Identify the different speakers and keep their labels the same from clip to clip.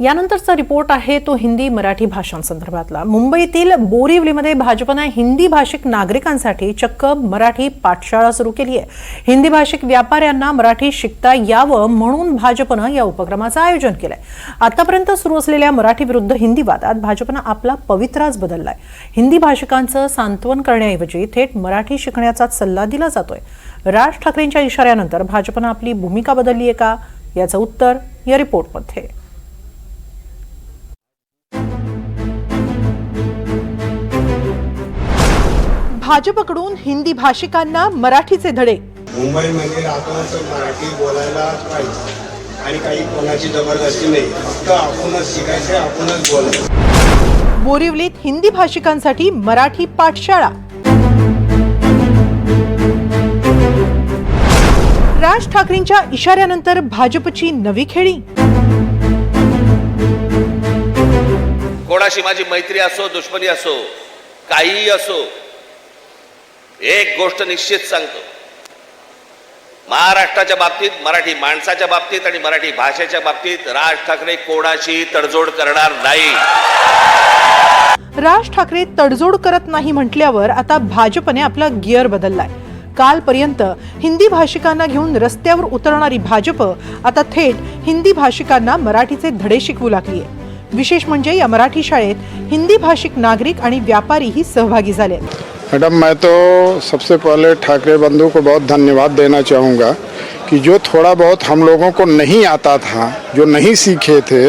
Speaker 1: यानंतरचा report आहे तो हिंदी मराठी भाषांसंदर्भातला मुंबईतील बोरिवलीमध्ये भाजपनं हिंदी भाषिक नागरिकांसाठी चक्क मराठी पाठशाळा सुरू केली आहे हिंदी भाषिक व्यापाऱ्यांना मराठी शिकता यावं म्हणून भाजपनं या उपक्रमाचं आयोजन केलंय. आतापर्यंत सुरू असलेल्या मराठी विरुद्ध हिंदी वादात भाजपनं आपला पवित्राच बदललाय. हिंदी भाषिकांचं सांत्वन करण्याऐवजी थेट मराठी शिकण्याचा सल्ला दिला जातोय. राज ठाकरेंच्या इशाऱ्यानंतर भाजपनं आपली भूमिका बदलली आहे का? याचं उत्तर या रिपोर्टमध्ये. भाजपकडून हिंदी भाषिकांना मराठीचे धडे.
Speaker 2: मुंबईमध्ये राहतो तर मराठी बोलायलाच पाहिजे. आणि काही कोणाची जबरदस्ती नाही. फक्त आपणच शिकायचं आपणच बोलायचं
Speaker 1: बोरिवलीत हिंदी भाषिकांसाठी मराठी पाठशाळा. राज ठाकरेंच्या इशाऱ्यानंतर भाजपची नवी खेळी.
Speaker 3: कोणाशी माझी मैत्री असो दुश्मनी असो काहीही असो एक गोष्ट निश्चित सांगतो. महाराष्ट्राच्या बाबतीत मराठी माणसाच्या बाबतीत आणि मराठी भाषेच्या बाबतीत राज ठाकरे कोणाशी तडजोड करणार नाही.
Speaker 1: राज ठाकरे तडजोड करत नाही म्हटल्यावर आता भाजपने आपला गिअर बदललाय. कालपर्यंत हिंदी भाषिकांना घेऊन रस्त्यावर उतरणारी भाजप आता थेट हिंदी भाषिकांना मराठीचे धडे शिकवू लागली आहे विशेष म्हणजे या मराठी शाळेत हिंदी भाषिक नागरिक आणि व्यापारीही सहभागी झाले आहेत.
Speaker 4: मैडम, मैं तो सबसे पहले ठाकरे बंधु को बहुत धन्यवाद देना चाहूँगा कि जो थोड़ा बहुत हम लोगों को नहीं आता था, जो नहीं सीखे थे,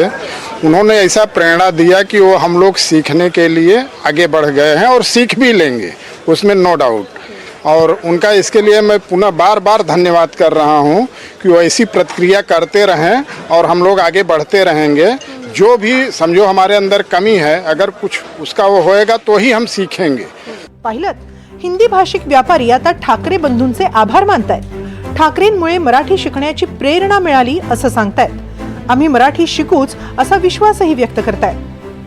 Speaker 4: उन्होंने ऐसा प्रेरणा दिया कि वो हम लोग सीखने के लिए आगे बढ़ गए हैं और सीख भी लेंगे, उसमें नो डाउट और उनका इसके लिए मैं पुनः बार बार धन्यवाद कर रहा हूँ कि वो ऐसी प्रतिक्रिया करते रहें और हम लोग आगे बढ़ते रहेंगे। जो भी समझो हमारे अंदर कमी है, अगर कुछ उसका वो होएगा तो ही हम सीखेंगे।
Speaker 1: पाहिलं हिंदी भाषिक व्यापारी आता ठाकरे बंधूंचे आभार मानतायत. ठाकरेंमुळे मराठी शिकण्याची प्रेरणा मिळाली असं सांगतायत. आम्ही मराठी शिकूच असा विश्वासही व्यक्त करतायत.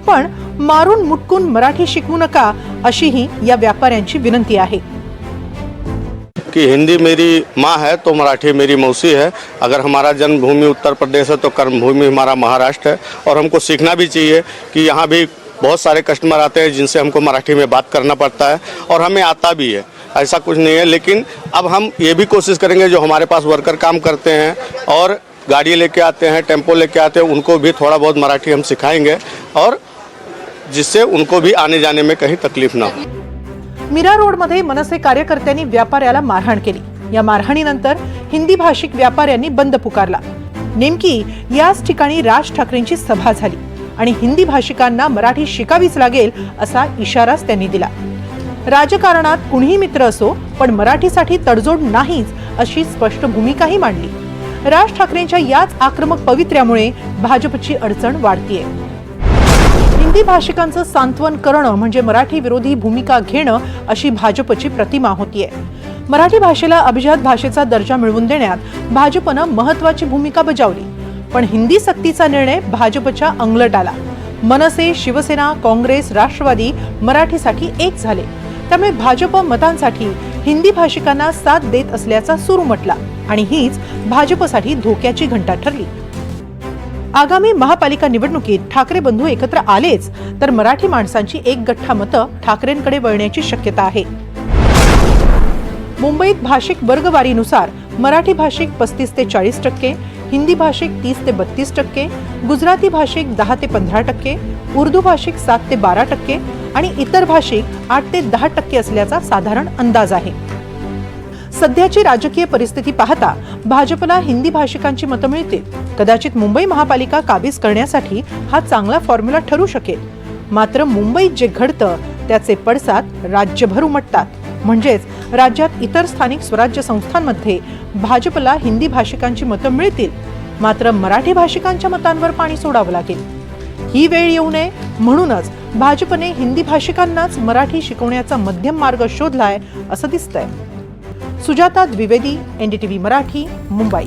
Speaker 1: पण मारून मुटकून मराठी शिकवू नका अशीही या व्यापाऱ्यांची विनंती आहे.
Speaker 5: कि हिंदी मेरी माँ है तो मराठी मेरी मौसी है. अगर हमारा जन्मभूमि उत्तर प्रदेश है तो कर्मभूमि हमारा महाराष्ट्र है. और हमको सीखना भी चाहिए कि यहाँ भी बहुत सारे कस्टमर आते हैं जिनसे हमको मराठी में बात करना पड़ता है और हमें आता भी है। ऐसा कुछ नहीं है लेकिन अब हम ये भी कोशिश करेंगे जो हमारे पास वर्कर काम करते हैं और गाड़ी लेके आते हैं टेम्पो लेके आते हैं उनको भी थोड़ा बहुत मराठी हम सिखाएंगे और जिससे उनको भी आने जाने में कहीं तकलीफ ना हो।
Speaker 1: मीरा रोडमध्ये मनसे कार्यकर्त्यांनी व्यापाऱ्याला मारहाण केली. या मारहाणीनंतर हिंदी भाषिक व्यापाऱ्यांनी बंद पुकारला. नेमकी याच ठिकाणी राज ठाकरेंची सभा झाली. आणि हिंदी भाषिकांना मराठी शिकावीच लागेल असा इशाराच त्यांनी दिला. राजकारणात कुणीही मित्र असो पण मराठीसाठी तडजोड नाहीच अशी स्पष्ट भूमिकाही मांडली. राज ठाकरेंच्या याच आक्रमक पवित्र्यामुळे भाजपची अडचण वाढतीये. हिंदी भाषिकांचं सांत्वन करणं म्हणजे मराठी विरोधी भूमिका घेणं अशी भाजपची प्रतिमा होतीये. मराठी भाषेला अभिजात भाषेचा दर्जा मिळवून देण्यात भाजपनं महत्वाची भूमिका बजावली. पण हिंदी सक्तीचा निर्णय भाजपच्या अंगलट आला मनसे शिवसेना काँग्रेस राष्ट्रवादी मराठीसाठी एक झाले. त्यामुळे भाजप मतांसाठी हिंदी भाषिकांना साथ देत असल्याचा सूर म्हटला आणि हीच भाजपसाठी धोक्याची घंटा ठरली. आगामी महापालिका निवडणुकीत ठाकरे बंधू एकत्र आलेच तर मराठी माणसांची एक गठ्ठा मतं ठाकरेंकडे वळण्याची शक्यता आहे. मुंबईत भाषिक वर्गवारीनुसार मराठी भाषिक पस्तीस ते चाळीस टक्के हिंदी भाषिक तीस ते बत्तीस टक्के गुजराती भाषिक दहा ते पंधरा टक्के उर्दू भाषिक सात ते बारा टक्के आणि इतर भाषिक आठ ते दहा टक्के असल्याचा साधारण अंदाज आहे. सध्याची राजकीय परिस्थिती पाहता भाजपला हिंदी भाषिकांची मतं मिळतील. कदाचित मुंबई महापालिका काबीज करण्यासाठी हा चांगला फॉर्म्युला ठरू शकेल. मात्र मुंबईत जे घडतं त्याचे पडसाद राज्यभर उमटतात. म्हणजेच राज्यात इतर स्थानिक स्वराज्य संस्थांमध्ये भाजपला हिंदी भाषिकांची मतं मिळतील. मात्र मराठी भाषिकांच्या मतांवर पाणी सोडावं लागेल. ही वेळ येऊ नये म्हणूनच भाजपने हिंदी भाषिकांनाच मराठी शिकवण्याचा मध्यम मार्ग शोधलाय असं दिसतंय. सुजाता द्विवेदी एनडीटीव्ही मराठी मुंबई.